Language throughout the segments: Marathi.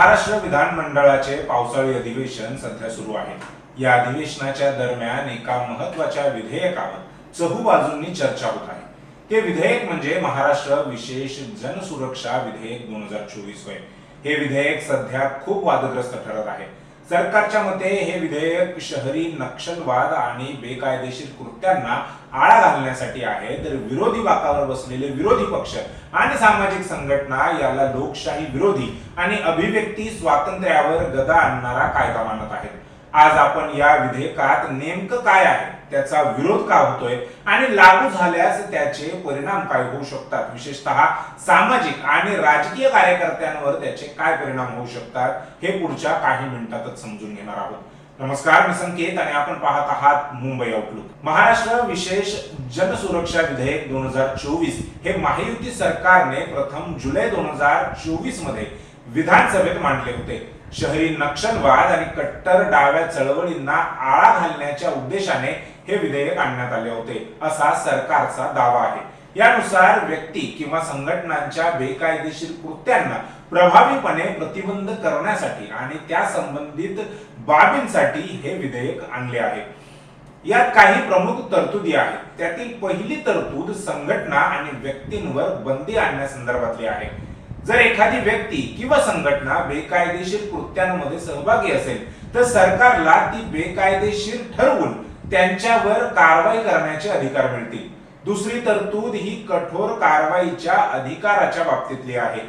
महाराष्ट्र विधानमंडळाचे पावसाळी अधिवेशन सध्या सुरू आहे. या अधिवेशनाच्या दरम्यान एका महत्त्वाच्या विधेयकावर चहूबाजूंनी चर्चा होत आहे. ते विधेयक म्हणजे महाराष्ट्र विशेष जनसुरक्षा विधेयक दोन हजार चोवीस होय. हे विधेयक सध्या खूप वादग्रस्त ठरत आहे. सरकारच्या मते हे विधेयक शहरी नक्षलवाद आणि बेकायदेशीर कृत्यांना आळा घालण्यासाठी आहे. तर विरोधी बाकावर बसलेले विरोधी पक्ष आणि सामाजिक संघटना याला लोकशाही विरोधी आणि अभिव्यक्ती स्वातंत्र्यावर गदा आणणारा कायदा मानत आहेत. आज आपण या विधेयकात नेमकं काय आहे? त्याचा विरोध का होतोय आणि लागू झाल्यास त्याचे परिणाम काय होऊ शकतात? विशेषतः सामाजिक आणि राजकीय कार्यकर्त्यांवर त्याचे काय परिणाम होऊ शकतात? हे पुढच्या काही मिनिटातच समजून घेणार आहोत. नमस्कार मी संकेत आणि आपण पाहत आहात मुंबई आउटलुक महाराष्ट्र विशेष जनसुरक्षा विधेयक दोन हजार चोवीस हे महायुती सरकारने प्रथम जुलै दोन हजार चोवीसमध्ये विधानसभेत मांडले होते. शहरी नक्षलवाद आणि कट्टर डाव्या चळवळींना आळा घालण्याच्या उद्देशाने हे विधेयक आणण्यात आले होते. असा सरकारचा दावा आहे. यानुसार व्यक्ती किंवा संघटनांच्या बेकायदेशीर कृत्यांना प्रभावीपणे प्रतिबंध करण्यासाठी आणि त्या संबंधित बाबींसाठी हे विधेयक आणले आहे. यात काही प्रमुख तरतुदी आहेत. त्यातील पहिली तरतूद संघटना आणि व्यक्तींवर बंदी आणण्यासंदर्भातली आहे. जर एखादी व्यक्ती किंवा संघटना बेकायदेशीर कृत्यांमध्ये सहभागी असेल तर सरकारला ती बेकायदेशीर ठरवून त्यांच्यावर कारवाई करण्याचे अधिकार मिळतील. दुसरी तरतूद ही कठोर कारवाईच्या अधिकाराच्या बाबतीतली आहे.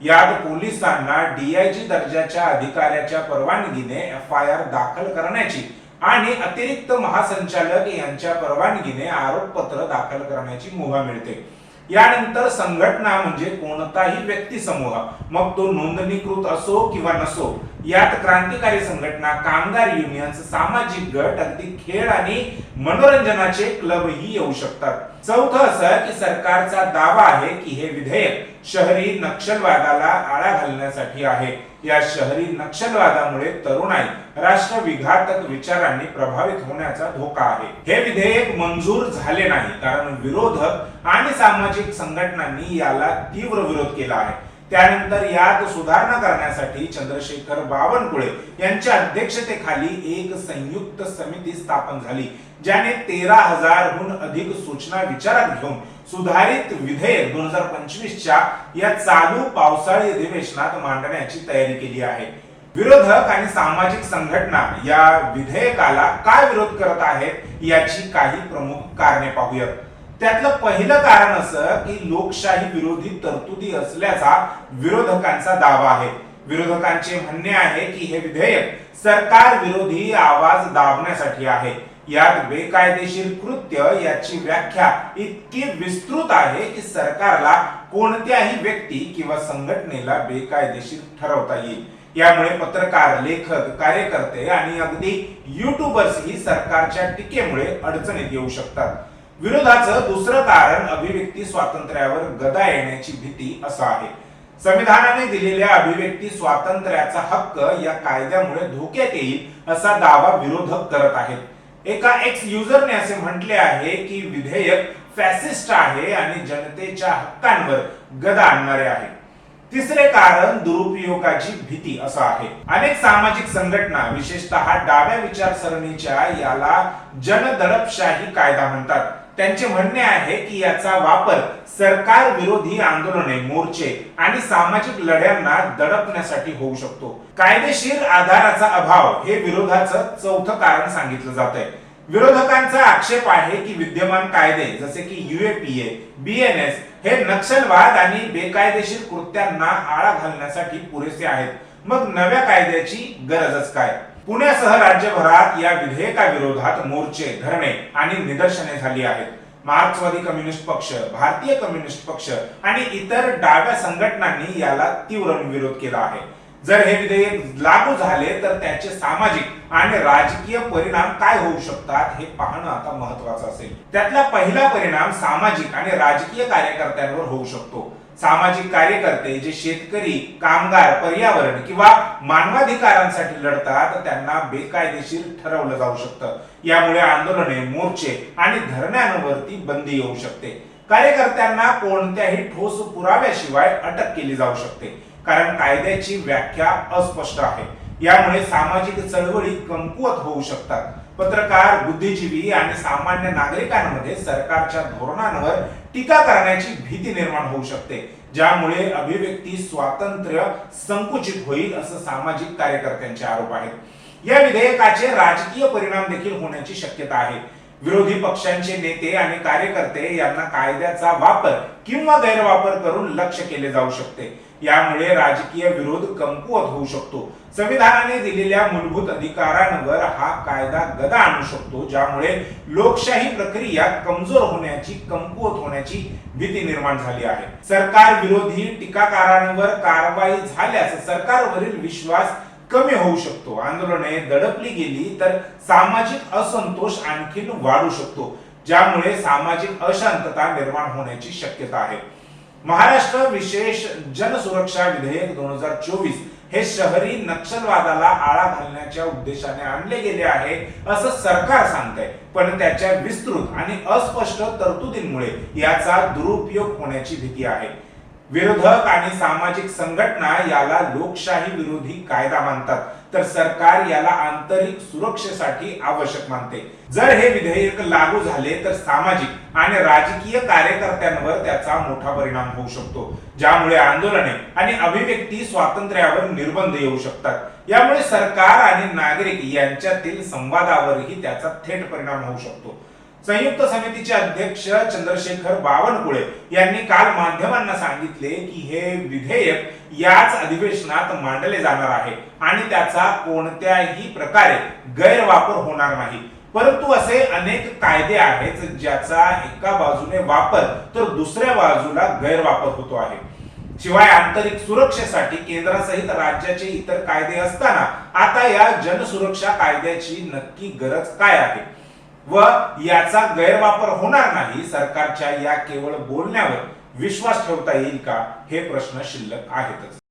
यात पोलिसांना डीआयजी दर्जाच्या अधिकाऱ्याच्या परवानगीने एफ आय आर दाखल करण्याची आणि अतिरिक्त महासंचालक यांच्या परवानगीने आरोपपत्र दाखल करण्याची मुभा मिळते. यानंतर संघटना म्हणजे कोणताही व्यक्ती समूह मग तो नोंदणीकृत असो किंवा नसो यात क्रांतिकारी संघटना कामगार युनियन्स सामाजिक गट अगदी खेळ आणि मनोरंजनाचे क्लबही येऊ शकतात. चौथं असं की सरकारचा दावा आहे की हे विधेयक शहरी नक्षलवादाला आळा घालण्यासाठी आहे. या शहरी नक्षलवादामुळे तरुणाई राष्ट्रविघातक विचारांनी प्रभावित होण्याचा धोका आहे. हे विधेयक मंजूर झाले नाही कारण विरोधक आणि सामाजिक संघटनांनी याला तीव्र विरोध केला आहे. त्यानंतर यात सुधारणा करण्यासाठी चंद्रशेखर बावनकुळे यांच्या अध्यक्षतेखाली एक संयुक्त समिती स्थापन झाली ज्याने तेरा हजारहून अधिक सूचना विचारात घेऊन सुधारित विधेयक दोन हजार पंचवीसच्या या चालू पावसाळी अधिवेशनात मांडण्याची तयारी केली आहे. विरोधक आणि सामाजिक संघटना या विधेयकाला काय विरोध करत आहेत याची काही प्रमुख कारणे पाहूयात. त्यातलं पहिलं कारण असं की लोकशाही विरोधी तरतुदी असल्याचा विरोधकांचा दावा आहे. विरोधकांचे म्हणणे आहे की हे विधेयक सरकार विरोधी आवाज दाबण्यासाठी आहे. यात बेकायदेशीर कृत्य याची व्याख्या इतकी विस्तृत आहे की सरकारला कोणत्याही व्यक्ती किंवा संघटनेला बेकायदेशीर ठरवता येईल. यामुळे पत्रकार लेखक कार्यकर्ते आणि अगदी युट्यूबर्स ही सरकारच्या टीकेमुळे अडचणीत येऊ शकतात. विरोधाचं दुसरं कारण अभिव्यक्ती स्वातंत्र्यावर गदा येण्याची भीती असं आहे. संविधानाने दिलेल्या अभिव्यक्ती स्वातंत्र्याचा हक्क या कायद्यामुळे धोक्यात येईल असा दावा विरोधक करत आहेत. एका एक्स युजरने असे म्हटले आहे की विधेयक फॅसिस्ट आहे आणि जनतेच्या हक्कांवर गदा आणणारे आहे. तिसरे कारण दुरुपयोगाची भीती असं आहे. अनेक सामाजिक संघटना विशेषतः डाव्या विचारसरणीच्या याला जनदडपशाही कायदा म्हणतात. त्यांचे म्हणणे आहे की याचा वापर सरकार विरोधी आंदोलने मोर्चे आणि सामाजिक लढ्यांना दडपण्यासाठी होऊ शकतो. कायदेशीर आधाराचा अभाव हे विरोधाचं चौथं कारण सांगितलं जात आहे विरोधकांचा आक्षेप आहे की विद्यमान कायदे जसे की युएपीए बीएनएस हे नक्षलवाद आणि बेकायदेशीर कृत्यांना आळा घालण्यासाठी पुरेसे आहेत. मग नव्या कायद्याची गरजच काय? पुण्यासह राज्यभरात या विधेयकाविरोधात मोर्चे धरणे आणि निदर्शने झाली आहेत. मार्क्सवादी कम्युनिस्ट पक्ष भारतीय कम्युनिस्ट पक्ष आणि इतर डाव्या संघटनांनी याला तीव्र विरोध केला आहे. जर हे विधेयक लागू झाले तर त्याचे सामाजिक आणि राजकीय परिणाम काय होऊ शकतात हे पाहणं आता महत्वाचं असेल. त्यातला पहिला परिणाम सामाजिक आणि राजकीय कार्यकर्त्यांवर होऊ शकतो. सामाजिक कार्यकर्ते जे शेतकरी कामगार पर्यावरण किंवा मानवाधिकारांसाठी लढतात त्यांना बेकायदेशीर ठरवलं जाऊ शकतं. यामुळे आंदोलने मोर्चे आणि धरण्यांवरती बंदी येऊ शकते. कार्यकर्त्यांना कोणत्याही ठोस पुराव्याशिवाय अटक केली जाऊ शकते कारण कायद्याची व्याख्या अस्पष्ट आहे. यामुळे सामाजिक चळवळी कमकुवत होऊ शकतात. पत्रकार बुद्धिजीवी आणि सामान्य नागरिकांमध्ये सरकारच्या धोरणांवर टीका करण्याची भीती निर्माण होऊ शकते ज्यामुळे अभिव्यक्ती स्वातंत्र्य संकुचित होईल असं सामाजिक कार्यकर्त्यांचे आरोप आहेत. या विधेयकाचे राजकीय परिणाम देखील होण्याची शक्यता आहे. विरोधी पक्षांचे नेते आणि कार्यकर्ते यांना कायद्याचा वापर किंवा गैरवापर करून लक्ष केले जाऊ शकते. यामुळे राजकीय विरोध कमकुवत होऊ शकतो. संविधानाने दिलेल्या मूलभूत अधिकारांवर हा कायदा गदा आणू शकतो ज्यामुळे लोकशाही प्रक्रिया कमजोर होण्याची कमकुवत होण्याची भीती निर्माण झाली आहे. सरकार विरोधी टीकाकारांवर कारवाई झाल्यास सरकारवरील विश्वास कमी होऊ शकतो. आंदोलने दडपली गेली तर सामाजिक असंतोष आणखीन वाढू शकतो ज्यामुळे सामाजिक अशांतता निर्माण होण्याची शक्यता आहे. महाराष्ट्र विशेष जनसुरक्षा विधेयक दोन हजार चोवीस हे शहरी नक्षलवादाला आळा घालण्याच्या उद्देशाने आणले गेले आहे असं सरकार सांगतंय. पण त्याच्या विस्तृत आणि अस्पष्ट तरतुदींमुळे याचा दुरुपयोग होण्याची भीती आहे. विरोधक आणि सामाजिक संघटना याला लोकशाही विरोधी कायदा मानतात तर सरकार याला आंतरिक सुरक्षेसाठी आवश्यक मानते. जर हे विधेयक लागू झाले तर सामाजिक आणि राजकीय कार्यकर्त्यांवर त्याचा मोठा परिणाम होऊ शकतो. ज्यामुळे आंदोलने आणि अभिव्यक्ती स्वातंत्र्यावर निर्बंध येऊ शकतात. यामुळे सरकार आणि नागरिक यांच्यातील संवादावरही त्याचा थेट परिणाम होऊ शकतो. संयुक्त समितीचे अध्यक्ष चंद्रशेखर बावनकुळे यांनी काल माध्यमांना सांगितले की हे विधेयक याच अधिवेशनात मांडले जाणार आहे आणि त्याचा कोणत्याही प्रकारे गैरवापर होणार नाही. परंतु असे अनेक कायदे आहेत ज्याचा एका बाजूने वापर तर दुसऱ्या बाजूला गैरवापर होतो आहे. शिवाय आंतरिक सुरक्षेसाठी केंद्रासहित राज्याचे इतर कायदे असताना आता या जनसुरक्षा कायद्याची नक्की गरज काय आहे? व याचा गैरवापर होणार नाही सरकारच्या या केवळ बोलण्यावर विश्वास ठेवता येईल का? हे प्रश्न शिल्लक आहेतच.